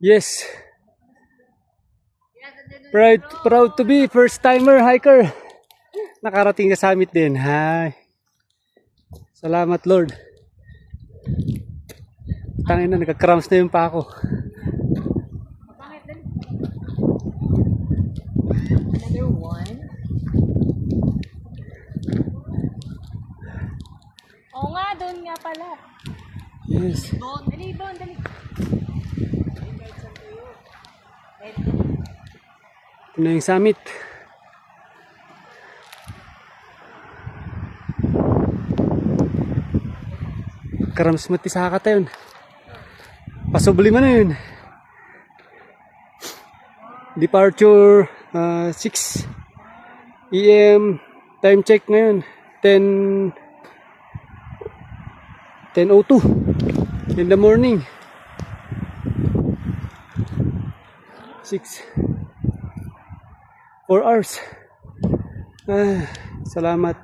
Yes. Proud, proud to be first timer hiker. Nakarating sa summit din. Hi. Salamat Lord. Tangin na, nagka-cramps na yung pa ako. Another one. Oo nga, doon nga pala. Yes. Doon, dali, doon, dali. Ito na yung summit. Karams mati sa hakata yun. Pasubli man na yun. Departure uh, 6 EM time check ngayon 10 10.02 in the morning 6 4 hours. Ah, salamat